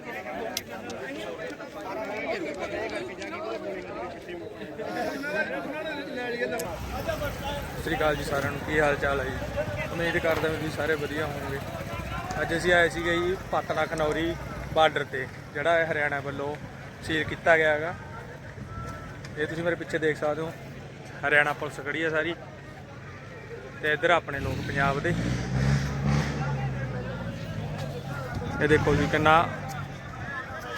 ਸਤਿ ਸ਼੍ਰੀ ਅਕਾਲ ਜੀ ਸਾਰਿਆਂ ਨੂੰ। ਕੀ ਹਾਲ ਚਾਲ ਹੈ ਜੀ? ਉਮੀਦ ਕਰਦਾ ਹਾਂ ਤੁਸੀਂ ਸਾਰੇ ਵਧੀਆ ਹੋਣਗੇ ਅੱਜ ਅਸੀਂ ਆਏ ਸੀਗੇ ਜੀ ਪਤਨਾ ਖਨੌਰੀ ਬਾਰਡਰ ਤੇ, ਜਿਹੜਾ ਇਹ ਹਰਿਆਣਾ ਵੱਲੋਂ ਸੀਲ ਕੀਤਾ ਗਿਆ ਹੈਗਾ। ਇਹ ਤੁਸੀਂ ਮੇਰੇ ਪਿੱਛੇ ਦੇਖ ਸਕਦੇ ਹੋ। ਹਰਿਆਣਾ ਪੁਲਿਸ ਖੜੀ ਹੈ ਸਾਰੀ। ਤੇ ਇੱਧਰ ਆਪਣੇ ਲੋਕ ਪੰਜਾਬ ਦੇ। ਇਹ ਦੇਖੋ ਜੀ ਕਿੰਨਾ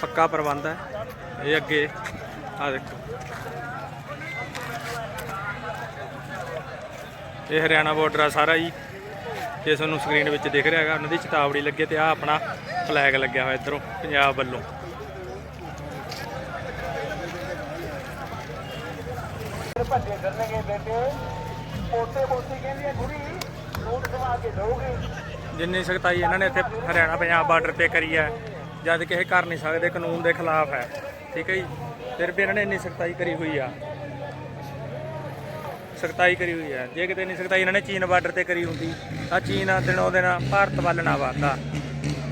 ਪੱਕਾ ਪ੍ਰਬੰਧ ਹੈ। ਇਹ ਅੱਗੇ ਆ ਦੇਖੋ। ਇਹ ਹਰਿਆਣਾ ਬਾਰਡਰ ਆ ਸਾਰਾ ਜੀ। ਜੇ ਤੁਹਾਨੂੰ ਸਕਰੀਨ ਵਿੱਚ ਦਿਖ ਰਿਹਾ ਹੈਗਾ, ਉਹਨਾਂ ਦੀ ਚੇਤਾਵਨੀ ਲੱਗੇ ਤੇ ਆ ਆਪਣਾ ਫਲੈਗ ਲੱਗਿਆ ਹੋਇਆ ਇਧਰੋਂ, ਪੰਜਾਬ ਵੱਲੋਂ। ਭੱਜੇ ਕਰਨਗੇ ਬੇਟੇ ਪੋਤੇ ਪੋਤੀ ਕਹਿੰਦੀ ਗੁਰੀ ਨੋਟ ਦਵਾ ਕੇ ਦੋਗੇ ਜਿੰਨੀ ਸਖਤਾਈ ਇਹਨਾਂ ਨੇ ਇੱਥੇ ਹਰਿਆਣਾ ਪੰਜਾਬ ਬਾਰਡਰ ਤੇ ਕਰੀ ਹੈ। ਜਦ ਕਿ ਇਹ ਕਰ ਨਹੀਂ ਸਕਦੇ, ਕਾਨੂੰਨ ਦੇ ਖਿਲਾਫ ਹੈ। ਠੀਕ ਹੈ ਜੀ? ਫਿਰ ਵੀ ਇਹਨਾਂ ਨੇ ਇੰਨੀ ਸਖਤਾਈ ਕਰੀ ਹੋਈ ਆ। ਸਖਤਾਈ ਕਰੀ ਹੋਈ ਹੈ ਜੇ ਕਿਤੇ ਨਹੀਂ ਸਖਤਾਈ ਇਹਨਾਂ ਨੇ ਚੀਨ ਬਾਰਡਰ ਤੇ ਕਰੀ ਹੁੰਦੀ, ਤਾਂ ਚੀਨ ਦਿਨੋਂ ਦਿਨ ਭਾਰਤ ਵੱਲ ਨਾ ਵਧਦਾ।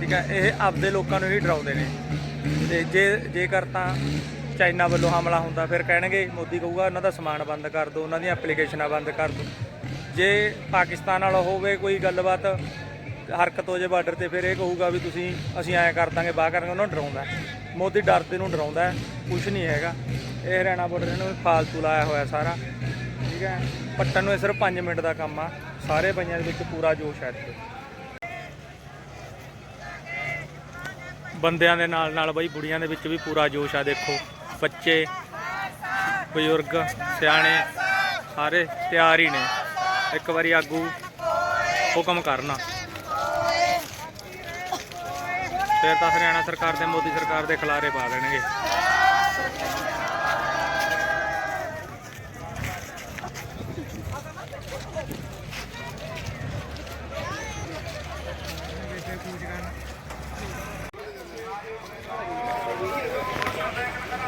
ਠੀਕ ਹੈ? ਇਹ ਆਪਦੇ ਲੋਕਾਂ ਨੂੰ ਹੀ ਡਰਾਉਂਦੇ ਨੇ। ਤੇ ਜੇ, ਜੇਕਰ ਤਾਂ ਚਾਈਨਾ ਵੱਲੋਂ ਹਮਲਾ ਹੁੰਦਾ, ਫਿਰ ਕਹਿਣਗੇ, ਮੋਦੀ ਕਹੂਗਾ, ਉਹਨਾਂ ਦਾ ਸਮਾਨ ਬੰਦ ਕਰ ਦਿਓ ਉਹਨਾਂ ਦੀਆਂ ਐਪਲੀਕੇਸ਼ਨਾਂ ਬੰਦ ਕਰ ਦਿਓ ਜੇ ਪਾਕਿਸਤਾਨ ਨਾਲ ਹੋਵੇ ਕੋਈ ਗੱਲਬਾਤ ਹਰਕਤ ਹੋ ਜੇ ਬਾਰਡਰ ਤੇ ਫਿਰ ਇਹ ਕਹੂਗਾ ਵੀ ਤੁਸੀਂ ਅਸੀਂ ਐਂ ਕਰ ਦਾਂਗੇ ਬਾਹ ਕਰਾਂਗੇ ਉਹਨਾਂ ਨੂੰ ਡਰਾਉਂਦਾ ਹੈ। ਮੋਦੀ ਡਰਦੇ ਨੂੰ ਡਰਾਉਂਦਾ ਹੈ, ਕੁਛ ਨਹੀਂ ਹੈਗਾ। ਇਹ ਹਰਿਆਣਾ ਬਾਰਡਰ ਇਹਨੂੰ ਫਾਲਤੂ ਲਾਇਆ ਹੋਇਆ ਸਾਰਾ। ਠੀਕ ਹੈ? ਪੱਟਣ ਨੂੰ ਇਹ ਸਿਰਫ 5 ਮਿੰਟ ਦਾ ਕੰਮ ਆ। ਸਾਰੇ ਪੰਜਾਂ ਦੇ ਵਿੱਚ ਪੂਰਾ ਜੋਸ਼ ਹੈ ਇੱਥੇ। ਬੰਦਿਆਂ ਦੇ ਨਾਲ ਨਾਲ ਬਈ ਬੁੜੀਆਂ ਦੇ ਵਿੱਚ ਵੀ ਪੂਰਾ ਜੋਸ਼ ਆ ਦੇਖੋ। ਬੱਚੇ ਬਜ਼ੁਰਗ ਸਿਆਣੇ ਸਾਰੇ ਤਿਆਰ ਹੀ ਨੇ। ਇੱਕ ਵਾਰੀ ਆਗੂ ਹੁਕਮ ਕਰਨਾ। ਫਿਰ ਤਾਂ ਹਰਿਆਣਾ ਸਰਕਾਰ ਦੇ ਮੋਦੀ ਸਰਕਾਰ ਦੇ ਖਿਲਾਰੇ ਪਾ ਦੇਣਗੇ।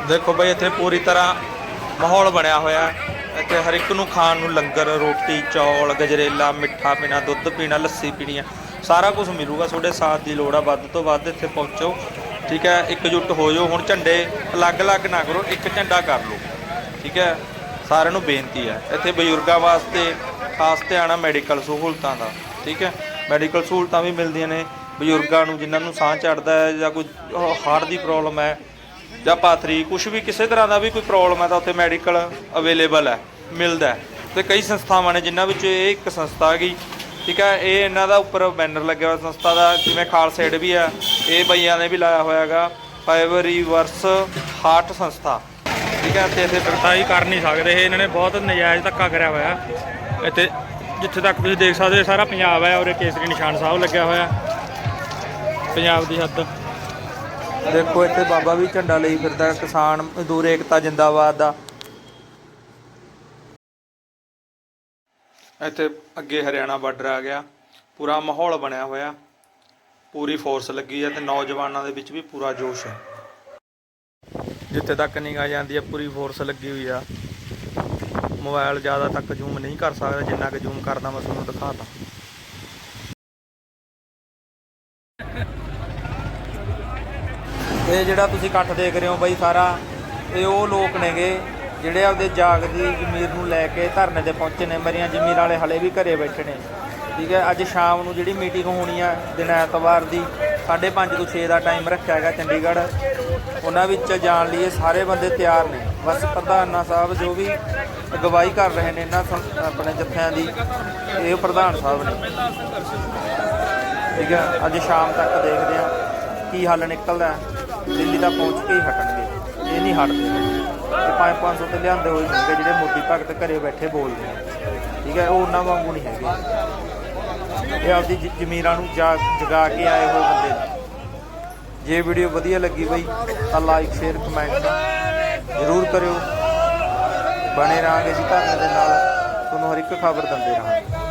ਦੇਖੋ ਬਈ, ਇੱਥੇ ਪੂਰੀ ਤਰ੍ਹਾਂ ਮਾਹੌਲ ਬਣਿਆ ਹੋਇਆ ਇੱਥੇ ਹਰ ਇੱਕ ਨੂੰ ਖਾਣ ਨੂੰ ਲੰਗਰ, ਰੋਟੀ, ਚੌਲ, ਗਜਰੇਲਾ, ਮਿੱਠਾ ਪੀਣਾ, ਦੁੱਧ ਪੀਣਾ, ਲੱਸੀ ਪੀਣੀ ਆ ਸਾਰਾ ਕੁਝ ਮਿਲੂਗਾ, ਤੁਹਾਡੇ ਸਾਥ ਦੀ ਲੋੜ ਆ, ਵੱਧ ਤੋਂ ਵੱਧ ਇੱਥੇ ਪਹੁੰਚੋ, ਠੀਕ ਹੈ, ਇਕਜੁੱਟ ਹੋ ਜਾਓ, ਹੁਣ ਝੰਡੇ ਅਲੱਗ-ਅਲੱਗ ਨਾ ਕਰੋ, ਇੱਕ ਝੰਡਾ ਕਰ ਲਓ, ਠੀਕ ਹੈ, ਸਾਰਿਆਂ ਨੂੰ ਬੇਨਤੀ ਹੈ, ਇੱਥੇ ਬਜ਼ੁਰਗਾਂ ਵਾਸਤੇ ਖਾਸ ਧਿਆਨ ਆ ਮੈਡੀਕਲ ਸਹੂਲਤਾਂ ਦਾ, ਠੀਕ ਹੈ, ਮੈਡੀਕਲ ਸਹੂਲਤਾਂ ਵੀ ਮਿਲਦੀਆਂ ਨੇ, ਬਜ਼ੁਰਗਾਂ ਨੂੰ, ਜਿਨ੍ਹਾਂ ਨੂੰ ਸਾਹ ਚੜਦਾ ਹੈ ਜਾਂ ਕੋਈ ਹਾਰਟ ਦੀ ਪ੍ਰੋਬਲਮ ਹੈ, ਜਾਂ ਪਾਥਰੀ ਕੁਝ ਵੀ ਕਿਸੇ ਤਰ੍ਹਾਂ ਦਾ ਵੀ ਕੋਈ ਪ੍ਰੋਬਲਮ ਹੈ ਤਾਂ ਉੱਥੇ ਮੈਡੀਕਲ ਅਵੇਲੇਬਲ ਹੈ, ਮਿਲਦਾ ਹੈ, ਤੇ ਕਈ ਸੰਸਥਾਵਾਂ ਨੇ, ਜਿਨ੍ਹਾਂ ਵਿੱਚ ਇਹ ਇੱਕ ਸੰਸਥਾ ਹੈਗੀ ਠੀਕ ਹੈ ਇਹ ਇਹਨਾਂ ਦਾ ਉੱਪਰ ਬੈਨਰ ਲੱਗਿਆ ਹੋਇਆ ਸੰਸਥਾ ਦਾ ਜਿਵੇਂ ਖਾਲਸਾ ਏਡ ਵੀ ਆ ਇਹ ਬਈਆਂ ਨੇ ਵੀ ਲਾਇਆ ਹੋਇਆ ਹੈਗਾ ਫਾਈਬਰ ਰਿਵਰਸ ਹਾਰਟ ਸੰਸਥਾ। ਠੀਕ ਹੈ ਤੇ ਇੱਥੇ ਪ੍ਰਗਟਾਈ ਕਰ ਨਹੀਂ ਸਕਦੇ ਇਹ ਇਹਨਾਂ ਨੇ ਬਹੁਤ ਨਜਾਇਜ਼ ਧੱਕਾ ਕਰਿਆ ਹੋਇਆ। ਇੱਥੇ ਜਿੱਥੇ ਤੱਕ ਤੁਸੀਂ ਦੇਖ ਸਕਦੇ ਹੋ ਸਾਰਾ ਪੰਜਾਬ ਹੈ ਔਰ ਇਹ ਕੇਸਰੀ ਨਿਸ਼ਾਨ ਸਾਹਿਬ ਲੱਗਿਆ ਹੋਇਆ। ਪੰਜਾਬ ਦੀ ਹੱਦ। ਦੇਖੋ ਇੱਥੇ ਬਾਬਾ ਵੀ ਝੰਡਾ ਲਈ ਫਿਰਦਾ ਕਿਸਾਨ ਮਜ਼ਦੂਰ ਏਕਤਾ ਜਿੰਦਾਬਾਦ ਦਾ। ਇੱਥੇ ਅੱਗੇ ਹਰਿਆਣਾ ਬਾਰਡਰ ਆ ਗਿਆ। ਪੂਰਾ ਮਾਹੌਲ ਬਣਿਆ ਹੋਇਆ। ਪੂਰੀ ਫੋਰਸ ਲੱਗੀ ਹੈ ਤੇ ਨੌਜਵਾਨਾਂ ਦੇ ਵਿੱਚ ਵੀ ਪੂਰਾ ਜੋਸ਼ ਹੈ ਜਿੱਥੇ ਤੱਕ ਨਿਗਾਹ ਜਾਂਦੀ ਹੈ ਪੂਰੀ ਫੋਰਸ ਲੱਗੀ ਹੋਈ ਆ। ਮੋਬਾਈਲ ਜ਼ਿਆਦਾ ਤੱਕ ਜ਼ੂਮ ਨਹੀਂ ਕਰ ਸਕਦਾ, ਜਿੰਨਾ ਕਿ ਜ਼ੂਮ ਕਰਦਾ ਮੈਂ ਤੁਹਾਨੂੰ ਦਿਖਾਤਾ। ਇਹ ਜਿਹੜਾ ਤੁਸੀਂ ਇਕੱਠ ਦੇਖ ਰਹੇ ਹੋ ਬਾਈ ਸਾਰਾ, ਇਹ ਉਹ ਲੋਕ ਨੇਗੇ ਜਿਹੜੇ ਆਪਦੇ ਜਾਗਦੀ ਜ਼ਮੀਰ ਨੂੰ ਲੈ ਕੇ ਧਰਨੇ ਤੇ ਪਹੁੰਚੇ ਨੇ, ਮਰੀਆਂ ਜ਼ਮੀਰ ਵਾਲੇ ਹਲੇ ਵੀ ਘਰੇ ਬੈਠੇ ਨੇ। ਠੀਕ ਹੈ, ਅੱਜ ਸ਼ਾਮ ਨੂੰ ਜਿਹੜੀ ਮੀਟਿੰਗ ਹੋਣੀ ਆ, ਦਿਨ ਐਤਵਾਰ ਦੀ 5:30 ਤੋਂ 6 ਦਾ ਟਾਈਮ ਰੱਖਿਆ ਹੈਗਾ ਚੰਡੀਗੜ੍ਹ। ਉਹਨਾਂ ਵਿੱਚ ਜਾਣ ਲਈ ਇਹ ਸਾਰੇ ਬੰਦੇ ਤਿਆਰ ਨੇ। ਬਸ ਪ੍ਰਧਾਨਾ ਸਾਹਿਬ ਜੋ ਵੀ ਅਗਵਾਈ ਕਰ ਰਹੇ ਨੇ ਇਹਨਾਂ ਆਪਣੇ ਜੱਥਿਆਂ ਦੀ, ਇਹ ਪ੍ਰਧਾਨ ਸਾਹਿਬ ਨੇ। ਠੀਕ ਹੈ, ਅੱਜ ਸ਼ਾਮ ਤੱਕ ਦੇਖਦੇ ਆ ਕੀ ਹੱਲ ਨਿਕਲਦਾ। ਦਿੱਲੀ ਦਾ ਪਹੁੰਚ ਕੇ ਹੀ ਹਟਣਗੇ। ਇਹ ਨਹੀਂ ਹਟਦੇ। ਇਹ 5-500 ਤੇ ਲਿਆਂਦੇ ਹੋਏ ਹੋਣਗੇ ਜਿਹੜੇ ਮੋਦੀ ਭਗਤ ਘਰੇ ਬੈਠੇ ਬੋਲਦੇ ਨੇ ਠੀਕ ਹੈ ਉਹ ਉਹਨਾਂ ਵਾਂਗੂ ਨਹੀਂ ਹੈਗੇ। ਇਹ ਆਪਦੀ ਜ਼ਮੀਰਾਂ ਨੂੰ ਜਾ, ਜਗਾ ਕੇ ਆਏ ਹੋਏ ਬੰਦੇ ਨੇ। ਜੇ ਵੀਡੀਓ ਵਧੀਆ ਲੱਗੀ ਬਈ, ਤਾਂ ਲਾਈਕ ਸ਼ੇਅਰ ਕਮੈਂਟ ਜ਼ਰੂਰ ਕਰਿਓ। ਬਣੇ ਰਹਾਂਗੇ ਜੀ ਧਰਨੇ ਦੇ ਨਾਲ। ਤੁਹਾਨੂੰ ਹਰ ਇੱਕ ਖਬਰ ਦਿੰਦੇ ਰਹਾਂਗੇ।